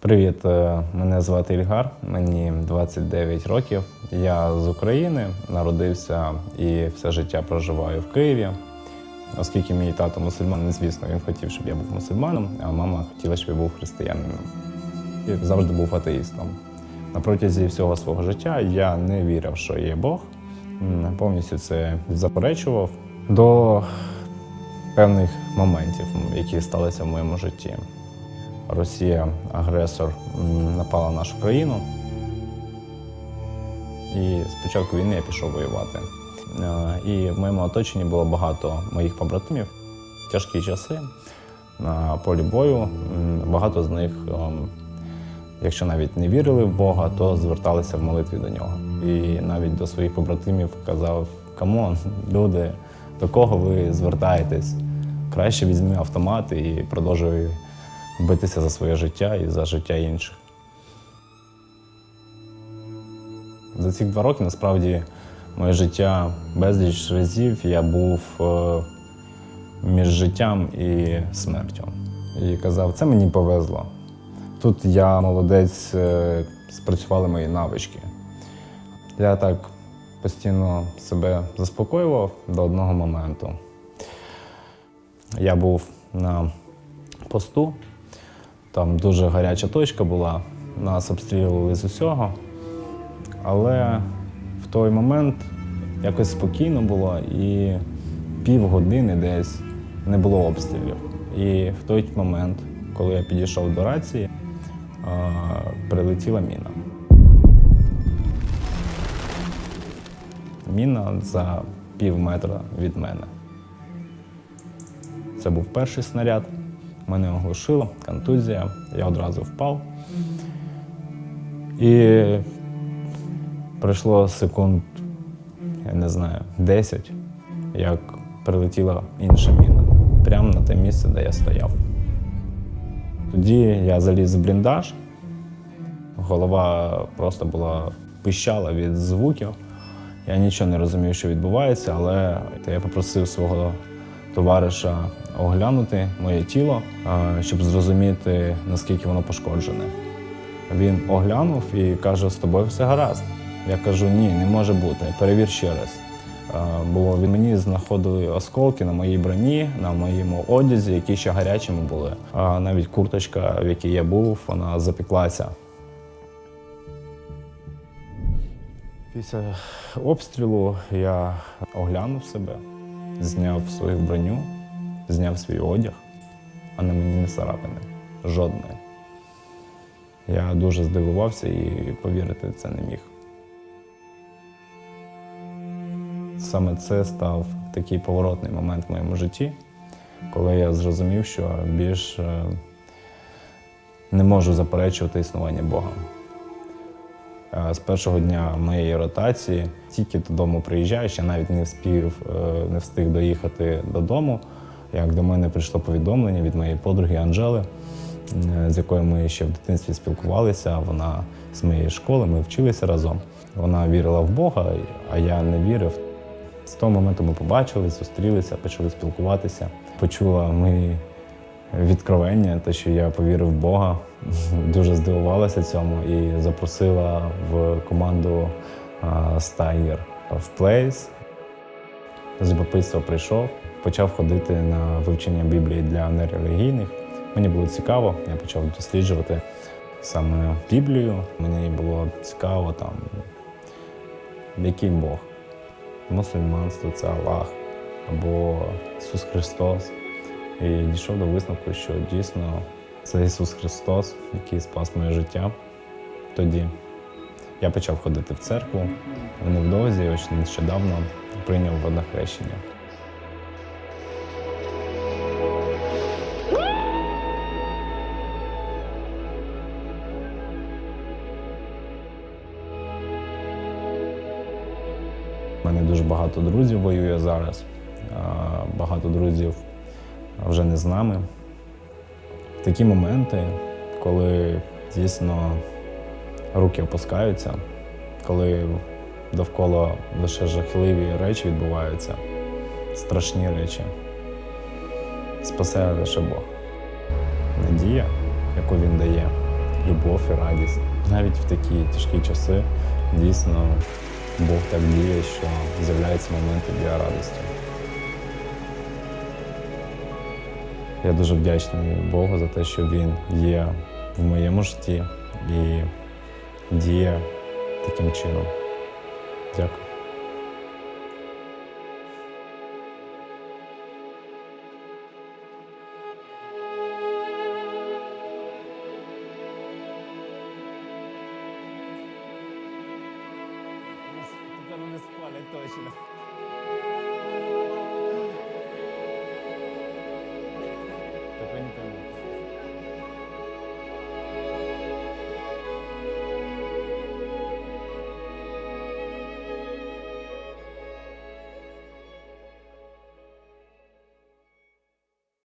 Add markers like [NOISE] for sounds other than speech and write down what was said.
Привіт, е, мене звати Ільгар, мені 29 років. Я з України, народився і все життя проживаю в Києві. Оскільки мій тато мусульманин, звісно, він хотів, щоб я був мусульманом, а мама хотіла, щоб я був християнином. І завжди був атеїстом. На протязі всього свого життя я не вірив, що є Бог. Повністю це заперечував до певних моментів, які сталися в моєму житті. Росія, агресор, напала на нашу країну. І з початку війни я пішов воювати. Е, І в моєму оточенні було багато моїх побратимів. Тяжкі часи на полі бою. Багато з них, ем, якщо навіть не вірили в Бога, то зверталися в молитві до нього. І навіть до своїх побратимів казав: камон, люди, до кого ви звертаєтесь? Краще візьми автомат і продовжуй битися за своє життя і за життя інших. За ці два роки насправді моє життя безліч разів я був е, між життям і смертю. І казав, це мені повезло. Тут я молодець, е, спрацювали мої навички. Я так постійно себе заспокоював до одного моменту. Я був на посту, там дуже гаряча точка була, нас обстрілювали з усього. Але в той момент якось спокійно було і півгодини десь не було обстрілів. І в той момент, коли я підійшов до рації, прилетіла міна. Міна за пів метра від мене. Це був перший снаряд. Мене оглушило, контузія, я одразу впав. І пройшло секунд, я не знаю, 10, як прилетіла інша міна. Прямо на те місце, де я стояв. Тоді я заліз в бліндаж, голова просто була пищала від звуків. Я нічого не розумів, що відбувається, але я попросив свого товариша оглянути моє тіло, щоб зрозуміти, наскільки воно пошкоджене. Він оглянув і каже: з тобою все гаразд. Я кажу, ні, не може бути. Перевір ще раз. Бо від мені знаходили осколки на моїй броні, на моєму одязі, які ще гарячими були. А навіть курточка, в якій я був, вона запеклася. Після обстрілу я оглянув себе, зняв свою броню, зняв свій одяг, а на мені не царапини. Жодної. Я дуже здивувався і повірити це не міг. Саме це став такий поворотний момент в моєму житті, коли я зрозумів, що більш е, не можу заперечувати існування Бога. Е, З першого дня моєї ротації тільки додому приїжджаю, ще навіть не встиг, не встиг доїхати додому. Як до мене прийшло повідомлення від моєї подруги Анжели, е, з якою ми ще в дитинстві спілкувалися. Вона з моєї школи, ми вчилися разом. Вона вірила в Бога, а я не вірив. З того моменту ми побачилися, зустрілися, почали спілкуватися. Почула ми відкровення, те, що я повірив в Бога. [LAUGHS] Дуже здивувалася цьому і запросила в команду Стайгер в Плейс. З любопитства прийшов, почав ходити на вивчення Біблії для нерелігійних. Мені було цікаво, я почав досліджувати саме Біблію. Мені було цікаво там, який Бог. Мусульманство це Аллах або Ісус Христос. І дійшов до висновку, що дійсно це Ісус Христос, який спас моє життя. Тоді я почав ходити в церкву. Невдовзі, ось нещодавно прийняв водохрещення. Мене дуже багато друзів воює зараз. Багато друзів вже не з нами. Такі моменти, коли дійсно руки опускаються, коли довкола лише жахливі речі відбуваються, страшні речі, спасає лише Бог. Надія, яку він дає, любов і радість. Навіть в такі тяжкі часи дійсно Бог так діє, що з'являються моменти для радості. Я дуже вдячний Богу за те, що Він є в моєму житті і діє таким чином. Дякую. Вони спалять точно. Тепер не